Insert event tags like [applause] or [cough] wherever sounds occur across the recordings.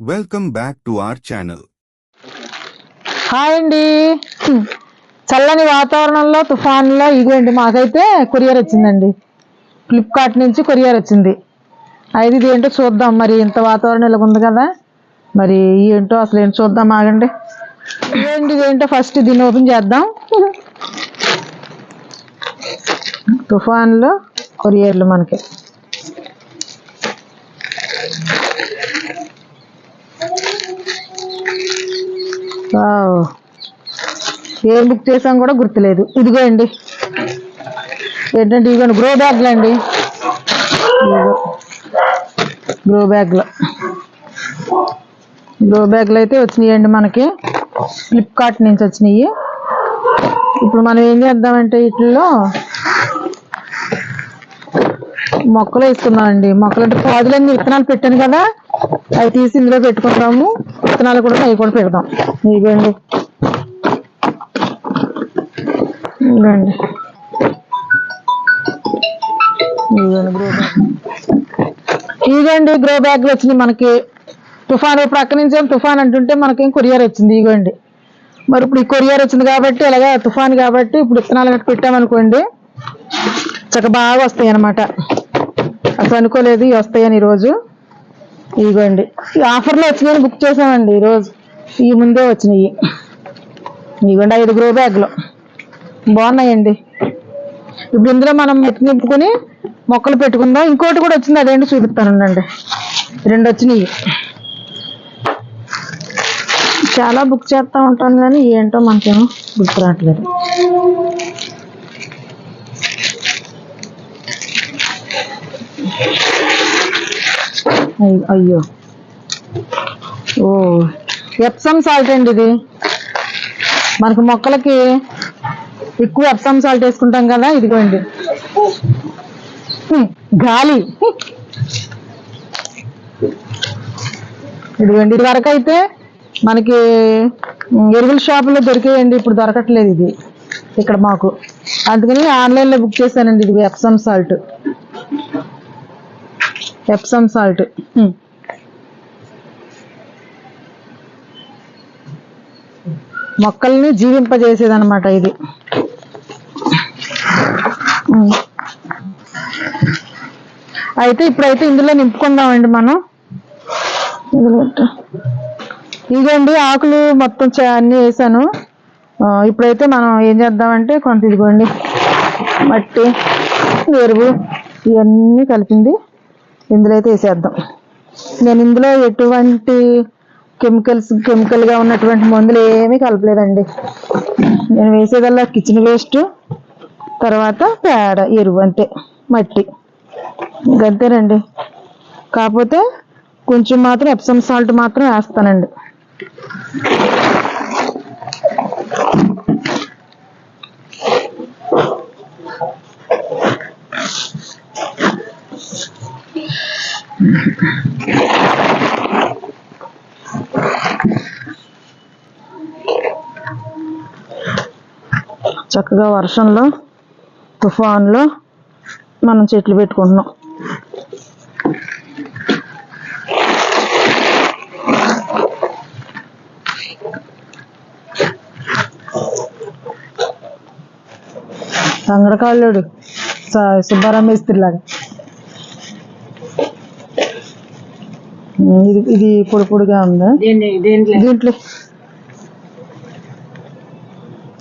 Welcome back to our channel hi అండి. చల్లని వాతావరణంలో తుఫాన్లో ఇదిగోండి మాకైతే కొరియర్ వచ్చిందండి. ఫ్లిప్కార్ట్ నుంచి కొరియర్ వచ్చింది. అయితే ఇది ఏంటో చూద్దాం. మరి ఇంత వాతావరణం ఇలా ఉంది కదా. మరి ఏంటో అసలు ఏంటి చూద్దాం ఆగండి. ఇదేంటి ఇదేంటో ఫస్ట్ దీన్ని ఓపెన్ చేద్దాం. తుఫాన్లో కొరియర్లు మనకి. ఏం బుక్ చేసాం కూడా గుర్తులేదు. ఇదిగో అండి. ఏంటంటే ఇదిగోండి గ్రో బ్యాగ్లు అండి. గ్రో బ్యాగ్లు గ్రో బ్యాగ్లు అయితే వచ్చినాయండి మనకి. ఫ్లిప్కార్ట్ నుంచి వచ్చినాయి. ఇప్పుడు మనం ఏం చేద్దామంటే వీటిల్లో మొక్కలు వేసుకున్నామండి మొక్కలు అంటే పాదులన్నీ విత్తనాలు పెట్టాను కదా. అవి తీసి ఇందులో పెట్టుకుంటాము. విత్తనాలు కూడా అవి కూడా పెడదాం. ఇవ్వండి ఇవ్వండి ఇవ్వండి గ్రో బ్యాగ్. ఇవ్వండి గ్రో బ్యాగ్లు వచ్చినాయి మనకి. తుఫాన్ ప్రక్క నుంచి తుఫాన్ అంటుంటే మనకేం కొరియర్ వచ్చింది. ఇదిగోండి. మరి ఇప్పుడు ఈ కొరియర్ వచ్చింది కాబట్టి అలాగా తుఫాన్ కాబట్టి ఇప్పుడు విత్తనాలు గట్టి పెట్టామనుకోండి చక్క బాగా వస్తాయి అన్నమాట అసలు అనుకోలేదు ఇవి వస్తాయని ఈరోజు. ఇదిగోండి ఈ ఆఫర్లో వచ్చినాయని బుక్ చేసామండి ఈరోజు. ఈ ముందే వచ్చినాయి. ఇదిగోండి ఐదు గ్రో బ్యాగ్లు బాగున్నాయండి. ఇప్పుడు ఇందులో మనం మెట్టి నింపుకొని మొక్కలు పెట్టుకుందాం. ఇంకోటి కూడా వచ్చింది అదేంటి చూపిస్తానండి రెండు వచ్చినాయి. చాలా బుక్ చేస్తూ ఉంటాను కానీ ఏంటో మనకేమో గుర్తు రావట్లేదు. అయ్యో. ఓ. ఎప్సమ్ సాల్ట్ అండి ఇది. మనకు మొక్కలకి ఎక్కువ ఎప్సమ్ సాల్ట్ వేసుకుంటాం కదా ఇదిగోండి. అండి గాలి. ఇదిగోండి ఇది వరకు అయితే మనకి ఎరువుల షాపులో దొరికేయండి ఇప్పుడు దొరకట్లేదు ఇది. ఇక్కడ మాకు. అందుకని ఆన్లైన్లో బుక్ చేశానండి ఇది ఎప్సమ్ సాల్ట్. ఎప్సమ్ సాల్ట్ హ్మ్. మొక్కల్ని జీవింపజేసేది అనమాట ఇది ఉమ్. అయితే ఇప్పుడైతే ఇందులో నింపుకుందామండి మనం. ఇదిగోండి ఆకులు మొత్తం అన్నీ వేసాను ఇప్పుడైతే మనం ఏం చేద్దామంటే కొంత ఇదిగోండి మట్టి ఎరువు ఇవన్నీ కలిపింది ఇందులో అయితే వేసేద్దాం. నేను ఇందులో ఎటువంటి కెమికల్స్ కెమికల్గా ఉన్నటువంటి మందులు ఏమీ కలపలేదండి. నేను వేసేదల్లా కిచెన్ వేస్ట్ తర్వాత పేడ ఎరువు అంతే మట్టి. ఇంకంతేనండి కాకపోతే కొంచెం మాత్రం ఎప్సమ్ సాల్ట్ మాత్రం వేస్తానండి. చక్కగా వర్షంలో తుఫాన్లో మనం చెట్లు పెట్టుకుంటున్నాం. సంగడకాళ్ళుడు లాగా ఇది ఇది పొడి పొడిగా ఉందా? దీంట్లో.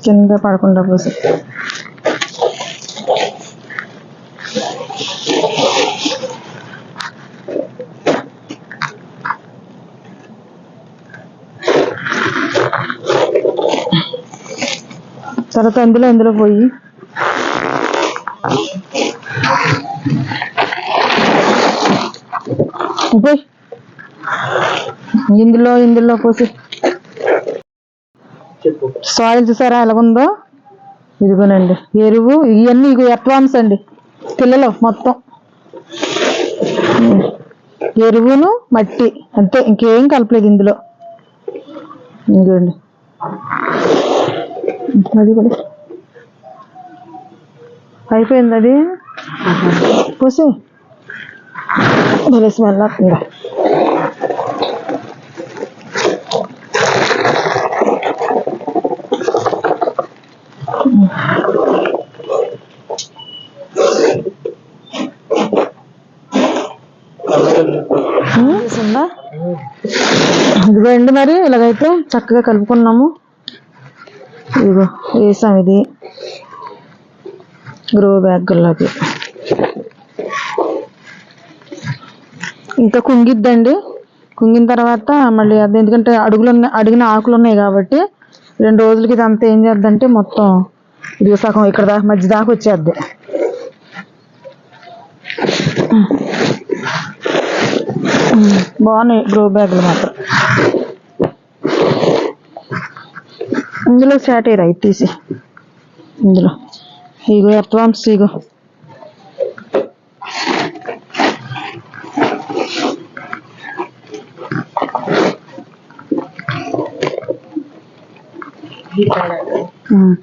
కింద పడకుండా పోసి. తర్వాత అందులో అందులో పోయి. పోయి ఇందులో ఇందులో పోసి. సాయిల్ చూసారా ఎలాగుందో? ఇదిగోనండి ఎరువు ఇవన్నీ ఇగో ఎప్లామ్స్ అండి పిల్లలు మొత్తం. ఎరువును మట్టి అంతే ఇంకేం కలపలేదు ఇందులో. ఇదిగోండి. అది కూడా. అయిపోయింది అది? పోసి భలే స్మెల్ వస్తుంది. ఇదిగోండి మరి ఇలాగైతే చక్కగా కలుపుకున్నాము. ఇదిగో వేసాం ఇది. గ్రో బ్యాగ్లాగే ఇంకా కుంగిద్దండి. కుంగిన తర్వాత మళ్ళీ అది ఎందుకంటే అడుగులు ఉన్నాయి అడిగిన ఆకులు ఉన్నాయి కాబట్టి రెండు రోజులకి ఇది అంత ఏం చేద్దంటే మొత్తం ఇది సగం ఇక్కడ దాకా మధ్య దాకా వచ్చేద్ది. ఉమ్, బాగున్నాయి గ్రో బ్యాగులు మాత్రం. ఇందులో శాటీర్ అయి తీసి. ఇందులో. ఇగో ఎర్త్వామ్స్ ఇగో. ఉమ్.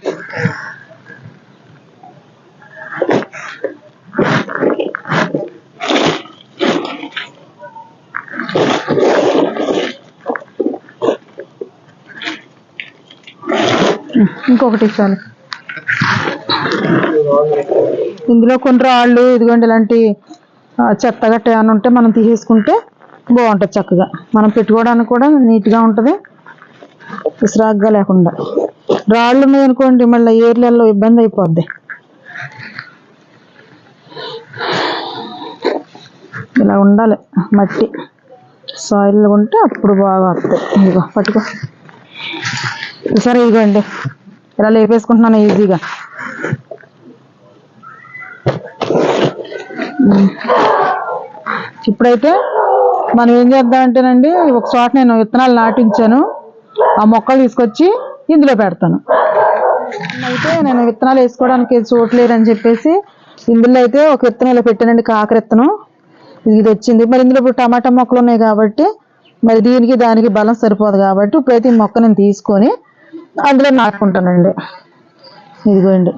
ఇంకొకటి చాలు ఇందులో కొన్ని రాళ్ళు ఇదిగోండి ఇలాంటి చెత్త గట్ట ఏమైనా ఉంటే మనం తీసేసుకుంటే బాగుంటుంది చక్కగా. మనం పెట్టుకోవడానికి కూడా నీట్గా ఉంటుంది. విసిరాగ్గా లేకుండా. రాళ్ళు ఉన్నాయి అనుకోండి మళ్ళీ ఏర్లలో ఇబ్బంది అయిపోద్ది. ఇలా ఉండాలి మట్టి. సాయిల్ ఉంటే అప్పుడు బాగా వస్తాయి. ఇదిగో పట్టుకో. సరే ఇదిగోండి. ఇలా లేపేసుకుంటున్నాను ఈజీగా. ఇప్పుడైతే మనం ఏం చేద్దామంటేనండి ఒక చోట నేను విత్తనాలు నాటించాను. ఆ మొక్కలు తీసుకొచ్చి ఇందులో పెడతాను. అయితే నేను విత్తనాలు వేసుకోవడానికి చోటు అని చెప్పేసి ఇందులో అయితే ఒక విత్తనం ఇలా పెట్టానండి కాకర విత్తనం. ఇది వచ్చింది. మరి ఇందులో ఇప్పుడు టమాటా మొక్కలు ఉన్నాయి కాబట్టి మరి దీనికి దానికి బలం సరిపోదు కాబట్టి ఇప్పుడైతే ఈ మొక్క నేను తీసుకొని అందులో నాటుకుంటానండి ఇదిగోండి.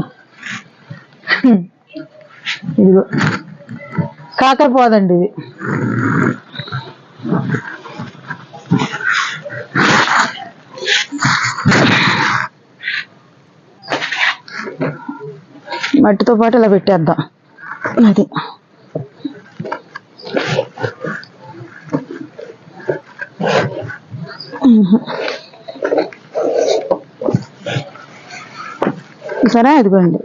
ఇదిగో. కాకరపోదండి ఇది. మట్టితో పాటు ఇలా పెట్టేద్దాం. అది. చూసారా? ఇదిగోండి.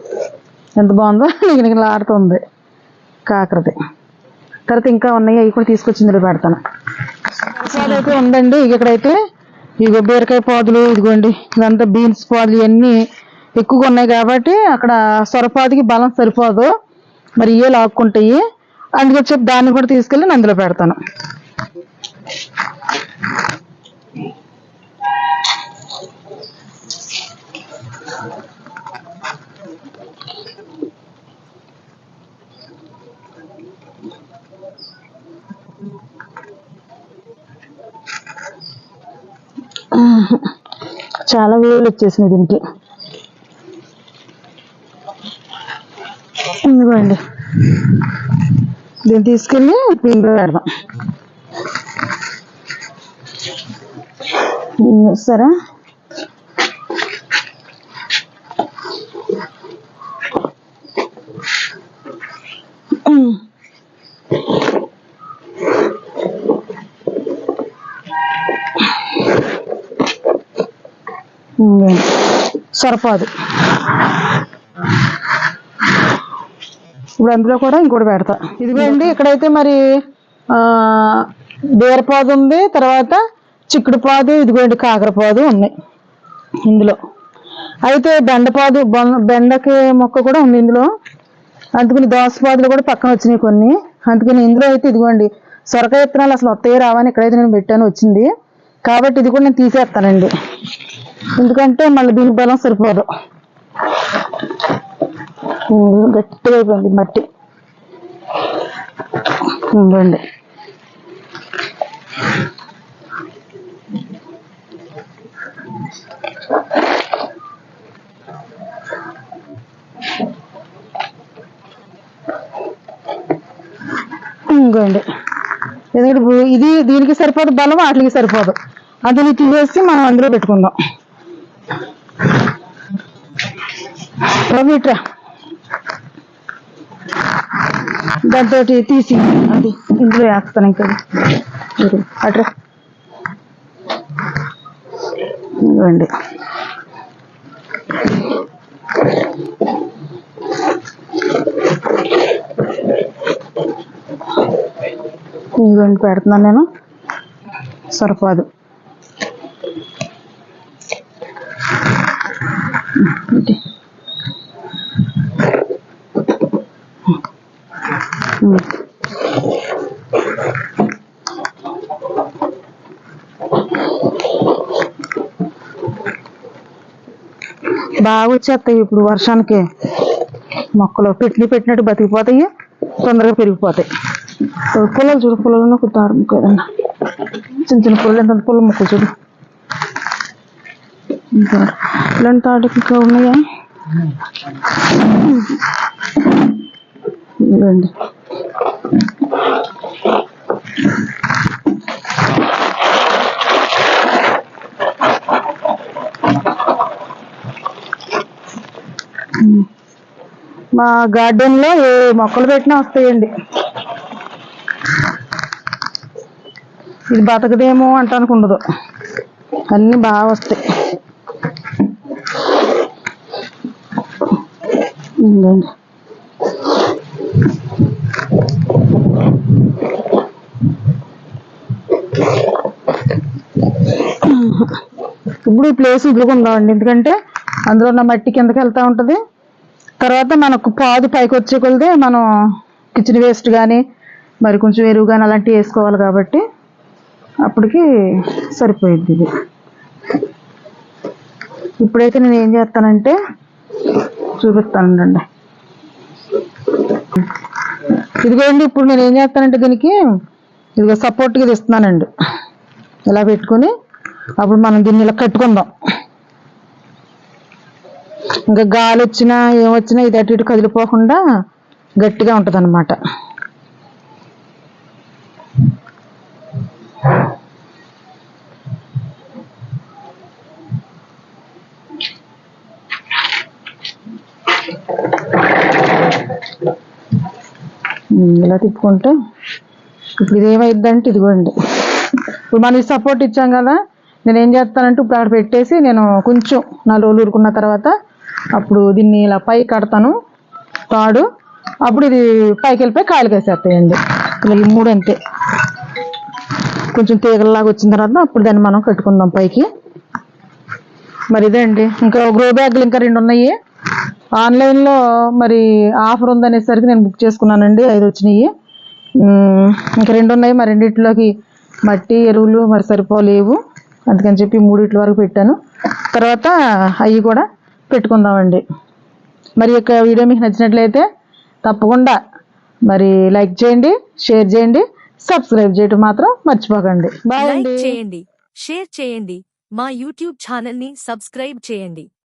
ఎంత బాగుందో? [laughs] నిగనిగలాడుతుంది కాకరది తర్వాత ఇంకా ఉన్నాయి. అవి కూడా తీసుకొచ్చి ఇందులో పెడతాను. ప్రసాద్ అయితే ఉందండి. ఇక్కడైతే ఇగో బీరకాయ పాదులు ఇదిగోండి. ఇదంతా బీన్స్ పాదులు ఇవన్నీ ఎక్కువగా ఉన్నాయి కాబట్టి అక్కడ సొరపాదికి బలం సరిపోదు. మరి ఇవే లాక్కుంటాయి. అందుకని చెప్పి దాన్ని కూడా తీసుకెళ్ళి నేను అందులో పెడతాను. చాలా వేలు వచ్చేసినాయి దీనికి. ఇదిగోండి. దీన్ని తీసుకెళ్ళి దీంట్లో పెడదాం దీన్ని చూస్తారా? ఇదిగోండి. సరిపోదు. ఇప్పుడు అందులో కూడా ఇంకోటి పెడతా. ఇదిగోండి ఇక్కడైతే మరి బీరపాదు ఉంది తర్వాత చిక్కుడు పాదు ఇదిగోండి కాకరపాదు ఉన్నాయి ఇందులో. అయితే బెండపాదు బొం- బెండకి మొక్క కూడా ఉంది ఇందులో. అందుకని దోసపాదులు కూడా పక్కన వచ్చినాయి కొన్ని. అందుకని ఇందులో అయితే ఇదిగోండి సొరకాయ విత్తనాలు అసలు వస్తాయి రావని ఇక్కడైతే నేను పెట్టాను వచ్చింది. కాబట్టి ఇది కూడా నేను తీసేస్తానండి. ఎందుకంటే మళ్ళీ దీని బలం సరిపోదు. గట్టిగా అయిపోయింది మట్టి. ఇదిగోండి ఇంకోండి ఎందుకంటే ఇది దీనికి సరిపోదు బలం వాటికి సరిపోదు. అది తీసేసి మనం అందులో పెట్టుకుందాం. రవిట్రా దాంతో తీసి అది ఇందులో వేస్తాను ఇంకా. అట్రా ఇవ్వండి ఇదిగోండి పెడుతున్నాను నేను. సరిపోదు. బాగా వచ్చేస్తాయి ఇప్పుడు వర్షానికి. మొక్కలు పెట్టిన పెట్టినట్టు బతికిపోతాయి తొందరగా పెరిగిపోతాయి. పుల్లలు చూడు పుల్లలను కుట్టారు ముక్క ఏదన్నా. చిన్న చిన్న పుల్లలు ఎంత పుల్ల ముక్కలు చూడు. ఇలాంటి తాడు ఇంకా ఉన్నాయా? ఇవ్వండి మా గార్డెన్లో ఏ మొక్కలు పెట్టినా వస్తాయండి. ఇది బతకదేమో అంటానికి ఉండదు. అన్ని బాగా వస్తాయి. ఇప్పుడు ఈ ప్లేస్ వదులుకుందామండి. ఎందుకంటే అందులో ఉన్న మట్టి కిందకి వెళ్తా ఉంటుంది. తర్వాత మనకు పాదు పైకి వచ్చే కొలదే మనం కిచెన్ వేస్ట్ కానీ మరి కొంచెం ఎరువు కానీ అలాంటివి వేసుకోవాలి కాబట్టి అప్పటికి సరిపోయింది ఇది. ఇప్పుడైతే నేను ఏం చేస్తానంటే చూపిస్తానండి ఇదిగోండి ఇప్పుడు నేను ఏం చేస్తానంటే దీనికి ఇదిగో సపోర్ట్గా ఇది ఇస్తున్నానండి. ఇలా పెట్టుకొని అప్పుడు మనం దీన్ని ఇలా కట్టుకుందాం. ఇంకా గాలి వచ్చినా ఏమొచ్చినా ఇది అటు ఇటు కదిలిపోకుండా గట్టిగా ఉంటుంది అనమాట ఇలా తిప్పుకుంటే ఇప్పుడు ఇదేమైందంటే ఇదిగోండి. ఇప్పుడు మనం సపోర్ట్ ఇచ్చాం కదా నేను ఏం చేస్తానంటే ఇప్పుడు అక్కడ పెట్టేసి నేను కొంచెం నాలుగు రోజులు ఊరుకున్న తర్వాత అప్పుడు దీన్ని ఇలా పై కడతాను. తాడు. అప్పుడు ఇది పైకి వెళ్ళిపోయి కాయలు వేసేస్తాయండి. ఇలా ఈ మూడు అంతే. కొంచెం తీగలలాగా వచ్చిన తర్వాత అప్పుడు దాన్ని మనం కట్టుకుందాం పైకి. మరి ఇదే అండి. ఇంకా గ్రో బ్యాగులు ఇంకా రెండు ఉన్నాయి. ఆన్లైన్లో మరి ఆఫర్ ఉందనేసరికి నేను బుక్ చేసుకున్నానండి. ఐదు వచ్చినాయి. ఇంకా రెండు ఉన్నాయి. మరి రెండిట్లోకి మట్టి ఎరువులు మరి సరిపోలేవు. అందుకని చెప్పి మూడిట్ల వరకు పెట్టాను. తర్వాత అవి కూడా పెట్టుకుందామండి. మరి యొక్క వీడియో మీకు నచ్చినట్లయితే తప్పకుండా మరి లైక్ చేయండి షేర్ చేయండి సబ్స్క్రైబ్ చేయడం మాత్రం మర్చిపోకండి. బాయ్ చేయండి షేర్ చేయండి మా యూట్యూబ్ ఛానల్ని సబ్స్క్రైబ్ చేయండి.